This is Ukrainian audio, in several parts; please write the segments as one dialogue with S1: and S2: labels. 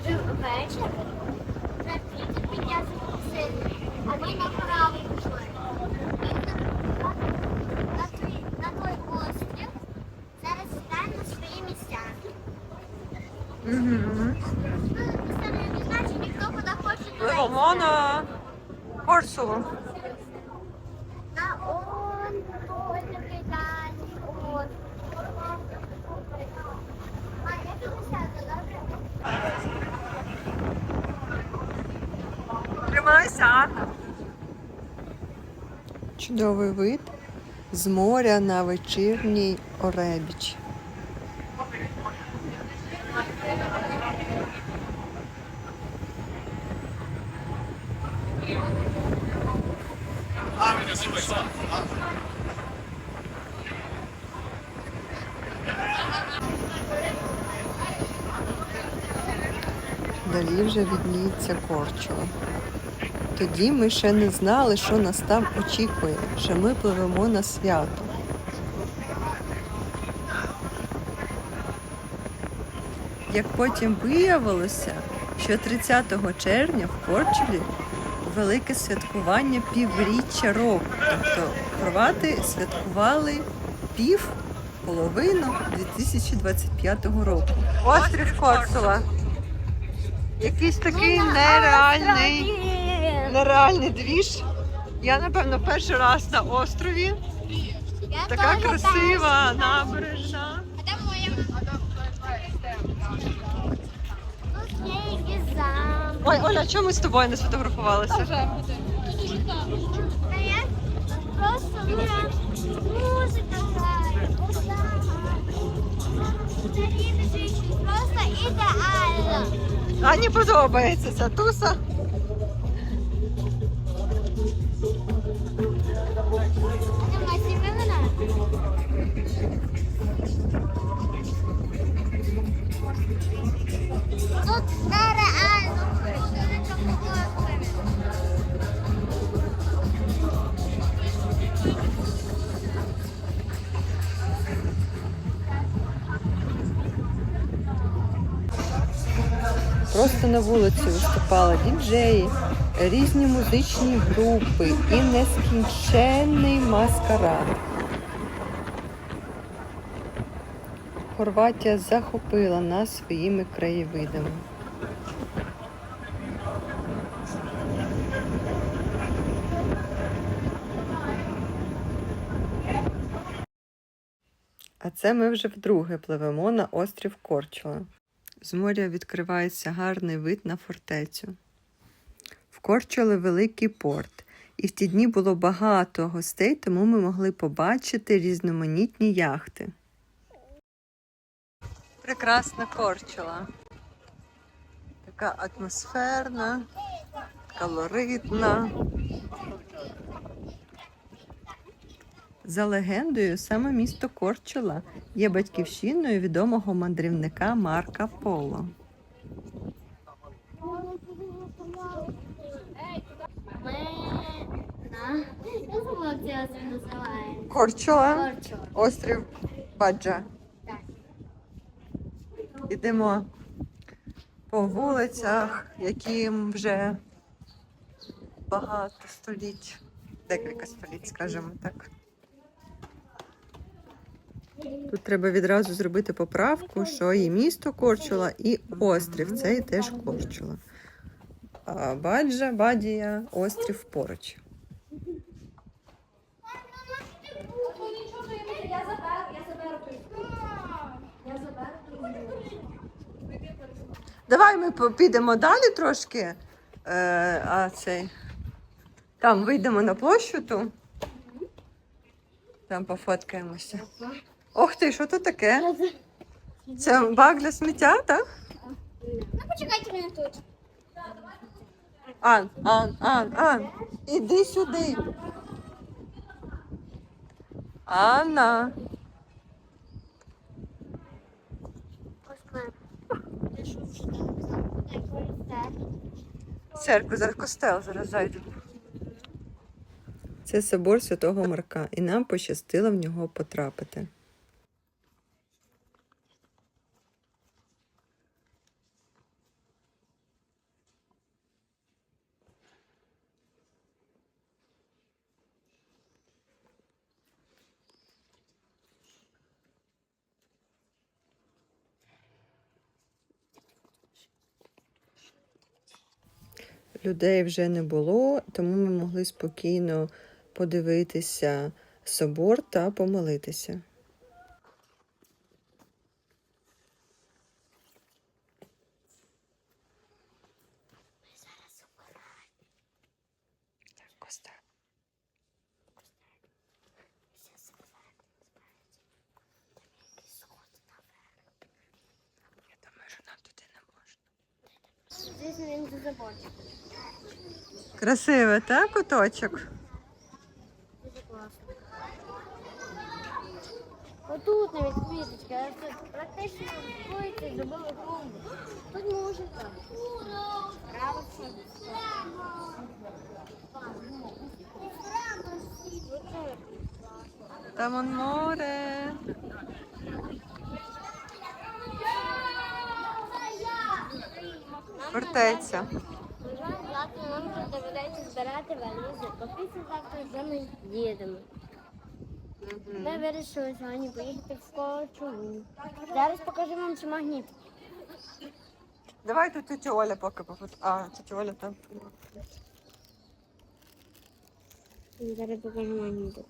S1: Уже вечір. Вже вітер піднявся сильний. А ми направо пішли. На той, на той острів. Зараз сідаємо на свої місця.
S2: Угу.
S1: Ну, це не значить, ніхто куди хоче туди
S2: Пливемо
S1: йде.
S2: 50. Чудовий вид з моря на вечірній оребіч. Далі вже відніється корчова. Тоді ми ще не знали, що нас там очікує, що ми пливемо на свято. Як потім виявилося, що 30 червня в Корчулі велике святкування півріччя року. Тобто хорвати святкували пів половину 2025 року. Острів Корсула. Якийсь такий нереальний нереальний двіж. Я, напевно, перший раз на острові.
S1: Я
S2: Така
S1: теж
S2: красива набережна.
S1: А де моя? Тут є якийсь замок.
S2: Ой, Оля, чому ми з тобою не сфотографувалися?
S1: Та я просто вже музика грає. Просто ідеально.
S2: Ані подобається ця туса. Просто на вулиці виступали діджеї, різні музичні групи і нескінченний маскарад. Хорватія захопила нас своїми краєвидами. А це ми вже вдруге пливемо на острів Корчула. З моря відкривається гарний вид на фортецю. В Корчулі великий порт, і в ті дні було багато гостей, тому ми могли побачити різноманітні яхти. Прекрасна Корчула. Така атмосферна, колоритна. За легендою, саме місто Корчула є батьківщиною відомого мандрівника Марка Поло. Корчула, острів Баджа. Ідемо по вулицях, яким вже багато століть, декілька століть, скажімо так. Тут треба відразу зробити поправку, що і місто Корчула, і острів це і теж Корчула. А Баджа, Бадія, острів поруч. Давай ми підемо далі трошки. Е, а цей. Там вийдемо на площу ту. Там пофоткаємося. Ох ти, що тут таке? Це бак для сміття, так?
S1: Ну, почекайте мене тут.
S2: Ан, Ан, Ан, Ан. Іди сюди. Анна. Церкву, зараз костел, зараз зайду. Це собор Святого Марка, і нам пощастило в нього потрапити. Людей вже не було, тому ми могли спокійно подивитися собор та помолитися.
S1: Звісно, він за заборчик.
S2: Красиве, так, куточок?
S1: Дуже класно. Отут навіть квіточка, а тут практично входите і зробили клумбу. Тут музика. Нравиться.
S2: Там он море.
S1: Завтра нам вже доведеться збирати валізи, бо післязавтра вже ми їдемо. Ми вирішили сьогодні поїхати в Корчову. Зараз покажу вам цю магніт.
S2: Давай тут тетя Оля поки пофото. А, тетя Оля там.
S1: Зараз покажу магнітик.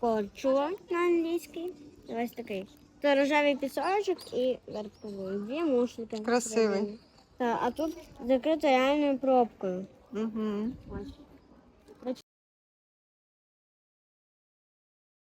S1: Корчова на англійській. Ось такий. Це рожевий пісочок і покажу. Дві мушники.
S2: Красивий.
S1: Так, а тут закрито реальною пробкою.
S2: Угу.
S1: Ось.